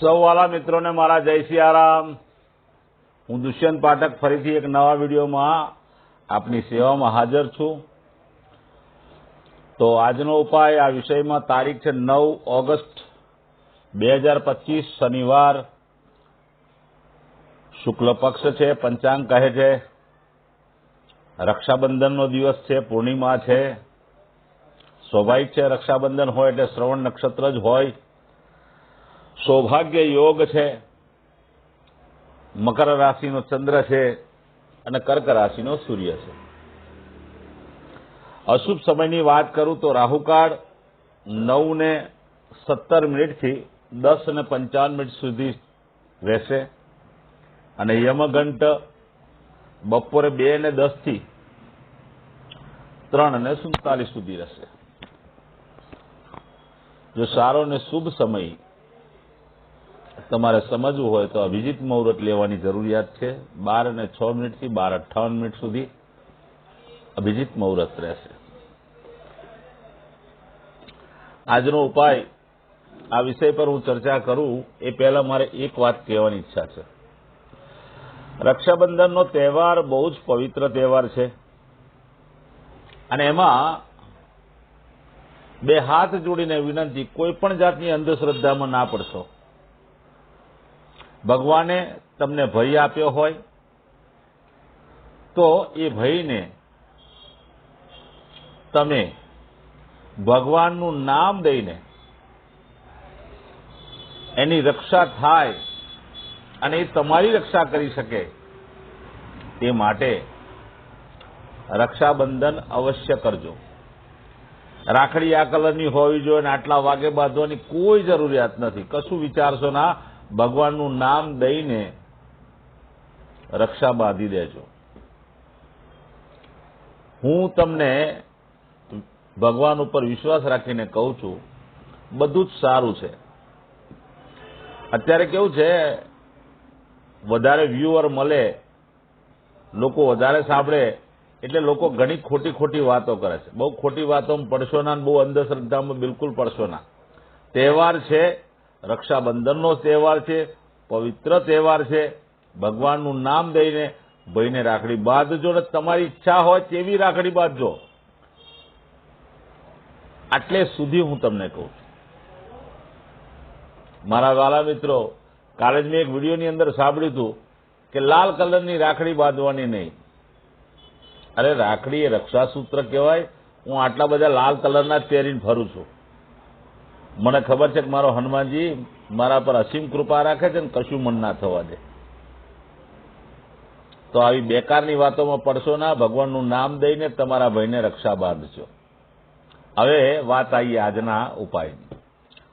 સૌ વાલા મિત્રોને મારા જય સિયારામ હું દુષ્યંત પાઠક ફરીથી એક નવા વિડીયોમાં આપની સેવામાં હાજર છું. તો આજનો ઉપાય આ વિષયમાં તારીખ છે નવ ઓગસ્ટ બે હજાર પચીસ શનિવાર. શુક્લ પક્ષ છે, પંચાંગ કહે છે. રક્ષાબંધનનો દિવસ છે, પૂર્ણિમા છે. સ્વાભાવિક છે રક્ષાબંધન હોય એટલે શ્રવણ નક્ષત્ર જ હોય. સૌભાગ્ય યોગ છે. મકર રાશિનો ચંદ્ર છે અને કર્ક રાશિનો સૂર્ય છે. અશુભ સમયની વાત કરું તો રાહુકાળ નવ ને સત્તર મિનિટથી દસ ને પંચાવન મિનિટ સુધી રહેશે. અને યમઘંટ બપોરે બે ને દસથી ત્રણ અને સુડતાલીસ સુધી રહેશે. જો સારો ને શુભ સમય તમારે સમજવું હોય તો અભિજીત મુહૂર્ત લેવાની જરૂરિયાત છે. બાર અને છ મિનિટથી બાર અઠ્ઠાવન મિનિટ સુધી અભિજીત મુહૂર્ત રહેશે. આજનો ઉપાય આ વિષય પર હું ચર્ચા કરું, એ પહેલા મારે એક વાત કહેવાની ઈચ્છા છે. રક્ષાબંધનનો તહેવાર બહુ જ પવિત્ર તહેવાર છે. અને એમાં બે હાથ જોડીને વિનંતી, કોઈ પણ જાતની અંધશ્રદ્ધામાં ના પડશો. ભગવાને તમને ભય આપ્યો હોય, તો એ ભયને તમે ભગવાનનું નામ દઈને એની રક્ષા થાય અને એ તમારી રક્ષા કરી શકે તે માટે રક્ષાબંધન અવશ્ય કરજો. રાખડી આ કલરની હોવી જોઈએ અને આટલા વાગે બાંધવાની કોઈ જરૂરિયાત નથી. કશું વિચારશો ના ભગવાનનું નામ દઈને રક્ષા બાંધી દેજો. હું તમને ભગવાન ઉપર વિશ્વાસ રાખીને કહું છું, બધું જ સારું છે. અત્યારે કેવું છે, વધારે વ્યુઅર મળે, લોકો વધારે સાંભળે, એટલે લોકો ઘણી ખોટી ખોટી વાતો કરે છે. બહુ ખોટી વાતો પડશો ના બહુ અંધશ્રદ્ધામાં બિલકુલ પડશો ના. તહેવાર છે રક્ષાબંધનનો તહેવાર છે, પવિત્ર તહેવાર છે. ભગવાનનું નામ દઈને ભાઈને રાખડી બાંધજો ને તમારી ઈચ્છા હોય તેવી રાખડી બાંધજો. આટલે સુધી હું તમને કહું મારા વાલા મિત્રો, કાલે જ મેં એક વિડીયોની અંદર સાંભળ્યું હતું કે લાલ કલરની રાખડી બાંધવાની નહીં. અરે રાખડી એ રક્ષાસૂત્ર કહેવાય. હું આટલા બધા લાલ કલરના જ પહેરીને ફરું છું. મને ખબર છે કે મારો હનુમાનજી મારા પર અસીમ કૃપા રાખે છે ને કશું મન ના થવા દે. તો આવી બેકારની વાતોમાં પડશો ના, ભગવાનનું નામ દઈને તમારા ભાઈને રક્ષા બાંધજો હવે વાત આવી આજના ઉપાયની.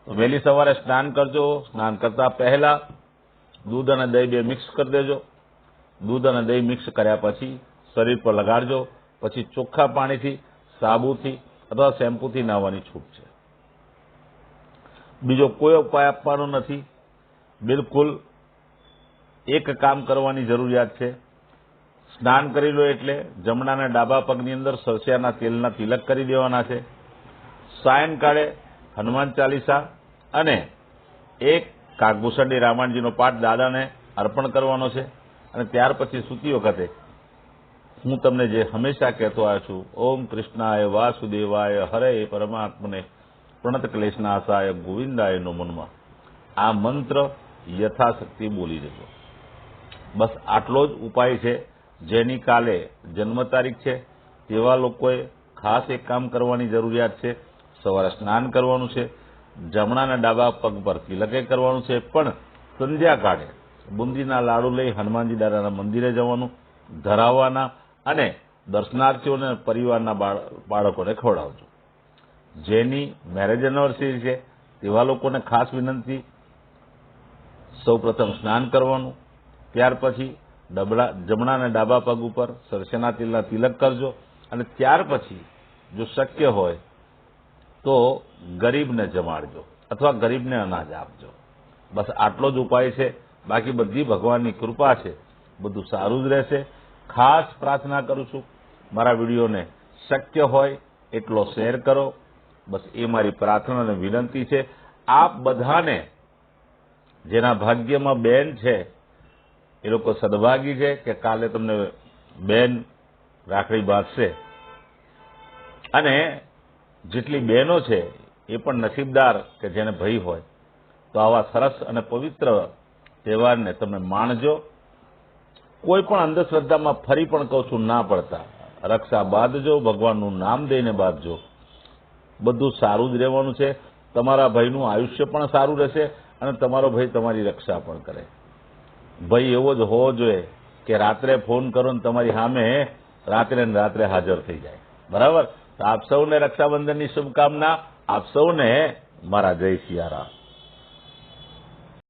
વહેલી સવારે સ્નાન કરજો, સ્નાન કરતા પહેલા દૂધ અને દહીં બે મિક્સ કરી દેજો. દૂધ અને દહીં મિક્સ કર્યા પછી શરીર પર લગાડજો. પછી ચોખ્ખા પાણીથી સાબુથી અથવા શેમ્પૂથી નાહવાની છૂટ છે. બીજો કોઈ ઉપાય આપવાનો નથી. બિલકુલ એક કામ કરવાની જરૂરિયાત છે. સ્નાન કરી લો એટલે જમણાના ડાબા પગની અંદર સરસિયાના તેલના તિલક કરી દેવાના છે. સાયંકાળે હનુમાન ચાલીસા અને એક કાકભૂષણની રામાયણજીનો પાઠ દાદાને અર્પણ કરવાનો છે અને ત્યાર પછી સૂતી વખતે હું તમને જે હંમેશા કહેતો આવ્યો છું, ઓમ કૃષ્ણાય વાસુદેવાય હરે પરમાત્મને. પ્રણત ક્લેશનાશાય ગોવિંદાય નો મનમાં આ મંત્ર યથાશક્તિ બોલી જજો બસ આટલો જ ઉપાય છે, જેની કાલે જન્મ તારીખ છે, તેવા લોકોએ ખાસ એક કામ કરવાની જરૂરિયાત છે, સવારે સ્નાન કરવાનું છે જમણા ડાબા પગ પર તિલકે કરવાનું છે, પણ સંધ્યાકાળે બુંદીના લાડુ લઈ હનુમાનજી દાદાના મંદિરે જવાનું, ધરાવવાના અને દર્શનાર્થીઓને પરિવારના બાળકોને ખવડાવજો. જેની મેરેજ એનિવર્સરી છે, તેવા લોકોને ખાસ વિનંતી. સૌપ્રથમ સ્નાન કરવાનું, ત્યાર પછી ડબડા, જમણા અને ડાબા પગ ઉપર સરસેના તિલના તિલક કરજો અને ત્યાર પછી જો શક્ય હોય તો ગરીબને જમાડજો અથવા ગરીબને અનાજ આપજો. બસ આટલો જ ઉપાય છે. બાકી બધી ભગવાનની કૃપા છે. બધું સારું જ રહેશે. ખાસ પ્રાર્થના કરું છું. મારા વિડીયોને શક્ય હોય એટલો શેર કરો. બસ એ મારી પ્રાર્થના અને વિનંતી છે. આપ બધાને, જેના ભાગ્યમાં બેન છે, એ લોકો સદભાગી છે કે કાલે તમને બેન રાખડી બાંધશે. અને જેટલી બહેનો છે, એ પણ નસીબદાર કે જેને ભય હોય. તો આવા સરસ અને પવિત્ર તહેવારને તમે માણજો. કોઈ પણ અંધશ્રદ્ધામાં ફરી પણ કહું છું, ના પડતા. રક્ષા બાંધજો, ભગવાનનું નામ દઈને બાંધજો. બધું સારું જ રહેવાનું છે. તમારા ભાઈનું આયુષ્ય પણ સારું રહેશે અને તમારો ભાઈ તમારી રક્ષા પણ કરે. ભાઈ એવો જ હોવો જોઈએ કે રાત્રે ફોન કરો ને તમારી સામે રાત્રે ને રાત્રે હાજર થઈ જાય. બરાબર? તો આપ સૌને રક્ષાબંધનની શુભકામના. આપ સૌને મારા જય સિયારામ.